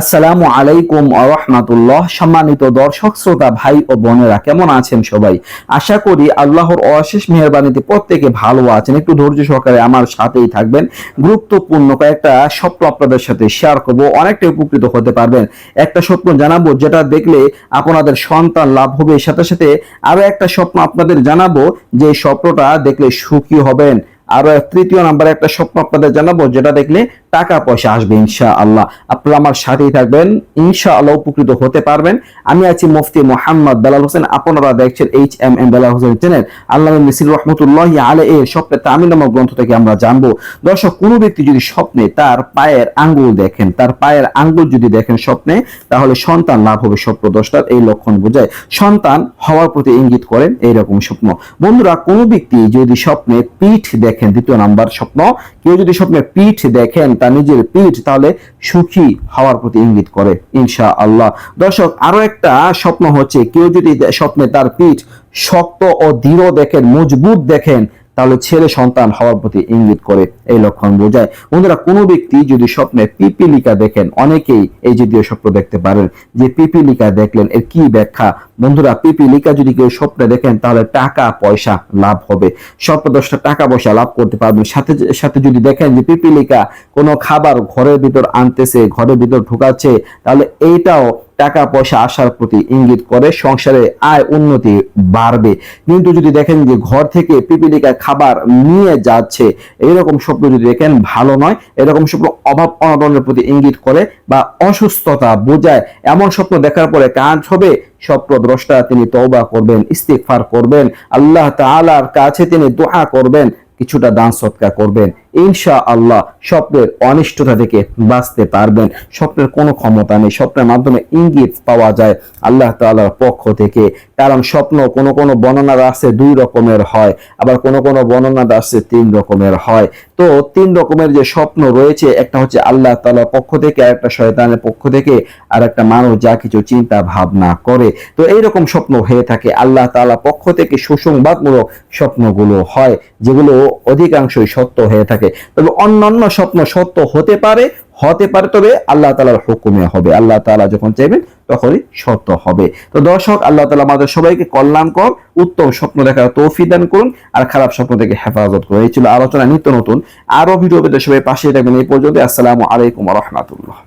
আসসালামু আলাইকুম আরহামাতুল্লাহ সম্মানিত দর্শক, শ্রোতা, ভাই ও বোনেরা, কেমন আছেন সবাই? আশা করি আল্লাহর অশেষ মেহরবানিতে প্রত্যেকে ভালো আছেন। একটু ধৈর্য সহকারে আমার সাথেই থাকবেন। গুরুত্বপূর্ণ কয়েকটা স্বপ্ন আপনাদের সাথে শেয়ার করব। অনেকটা উপকৃত হতে পারবেন। একটা স্বপ্ন জানাব, যেটা দেখলে আপনাদের সন্তান লাভ হবে। সাথে সাথে আরও একটা স্বপ্ন আপনাদের জানাব, যে স্বপ্নটা দেখলে সুখী হবেন। আরও এক তৃতীয় নাম্বার একটা স্বপ্ন আপনাদের জানাব, যেটা দেখলে টাকা পয়সা আসবে ইনশা আল্লাহ আপনারা আমার সাথেই থাকবেন ইনশা আল্লাহ উপকৃত হতে পারবেন। আমি আছি মুফতি মোহাম্মদ বেলাল হোসেন, আপনারা দেখছেন H M M Belal Hossain channel. আল্লাহ মিসির রহমতুল্লাহ আলে এর স্বপ্নে তামিল নামক গ্রন্থ থেকে আমরা জানব। দর্শক, কোন ব্যক্তি যদি স্বপ্নে তার পায়ের আঙ্গুল দেখেন, তার পায়ের আঙ্গুল যদি দেখেন স্বপ্নে, তাহলে সন্তান লাভ হবে স্বপ্ন দশটার এই লক্ষণ বোঝায়। সন্তান হওয়ার প্রতি ইঙ্গিত করেন এইরকম স্বপ্ন। বন্ধুরা, কোন ব্যক্তি যদি স্বপ্নে পিঠ দেখেন, দ্বিতীয় নাম্বার স্বপ্ন, কেউ যদি স্বপ্নে পিঠ দেখেন তার নিজের পিঠ তাহলে সুখী হওয়ার প্রতি ইঙ্গিত করে ইনশা আল্লাহ দর্শক, আরও একটা স্বপ্ন হচ্ছে, কেউ যদি স্বপ্নে তার পিঠ শক্ত ও দৃঢ় দেখেন, মজবুত দেখেন তাহলে ছেলে সন্তান হওয়ার প্রতি ইঙ্গিত করে এই লক্ষণ বোঝায়। বন্ধুরা, কোনো ব্যক্তি যদি স্বপ্নে পিপিলিকা দেখেন, অনেকেই এই জাতীয় স্বপ্ন দেখতে পারেন যে পিপিলিকা দেখলেন, এর কি ব্যাখ্যা? বন্ধুরা, পিপিলিকা যদি কেউ স্বপ্নে দেখেন, তাহলে টাকা পয়সা লাভ হবে। স্বপ্ন দশটা টাকা পয়সা লাভ করতে পারবেন। সাথে সাথে যদি দেখেন যে পিপিলিকা কোনো খাবার ঘরের ভিতর আনতেছে, ঘরের ভিতর ঢুকাচ্ছে, তাহলে এইটাও টাকা পয়সা আসার প্রতি ইঙ্গিত করে সংসারে আয় উন্নতি বাড়বে। কিন্তু যদি দেখেন যে ঘর থেকে পিপিলিকা খাবার নিয়ে যাচ্ছে, এরকম স্বপ্ন যদি দেখেন, ভালো নয়। এরকম স্বপ্ন অভাব অনটনের প্রতি ইঙ্গিত করে বা অসুস্থতা বোঝায়। এমন স্বপ্ন দেখার পরে কাজ হবে স্বপ্ন দ্রষ্টা তিনি তওবা করবেন, ইস্তিগফার করবেন, আল্লাহ তাআলার কাছে তিনি দোয়া করবেন, কিছুটা দান সৎকা করবেন। ইনশা আল্লাহ স্বপ্নের অনিষ্টতা থেকে বাঁচতে পারবেন। স্বপ্নের কোনো ক্ষমতা নেই, স্বপ্নের মাধ্যমে ইঙ্গিত পাওয়া যায় আল্লাহ তাআলার পক্ষ থেকে। কারণ স্বপ্ন কোনো কোনো বর্ণনা আছে দুই রকমের হয়, আবার কোনো কোনো বর্ণনা আছে তিন রকমের হয়। তো তিন রকমের যে স্বপ্ন রয়েছে, একটা হচ্ছে আল্লাহ তাআলার পক্ষ থেকে আর একটা শয়তানের পক্ষ থেকে আর একটা মানুষ যা কিছু চিন্তা ভাবনা করে। তো এইরকম স্বপ্ন হয়ে থাকে, আল্লাহ তাআলা পক্ষ থেকে সুসংবাদমূলক স্বপ্নগুলো হয়, যেগুলো অধিকাংশই সত্য হয়ে থাকে। তবে অন্যান্য স্বপ্ন সত্য হতে পারে হতে পারে, তবে আল্লাহ তালার হুকুমে হবে। আল্লাহ তালা যখন চাইবেন, তখনই সত্য হবে। তো দর্শক, আল্লাহ তালা আমাদের সবাইকে কল্যাণকর, উত্তম স্বপ্ন দেখার তৌফিক দান করুন আর খারাপ স্বপ্ন থেকে হেফাজত করুন এই ছিল আলোচনা নিত্য নতুন। আরও ভিডিও পেতে সবাই পাশে থাকবেন। এই পর্যন্ত আসসালামু আলাইকুম রাহমাতুল্লাহ।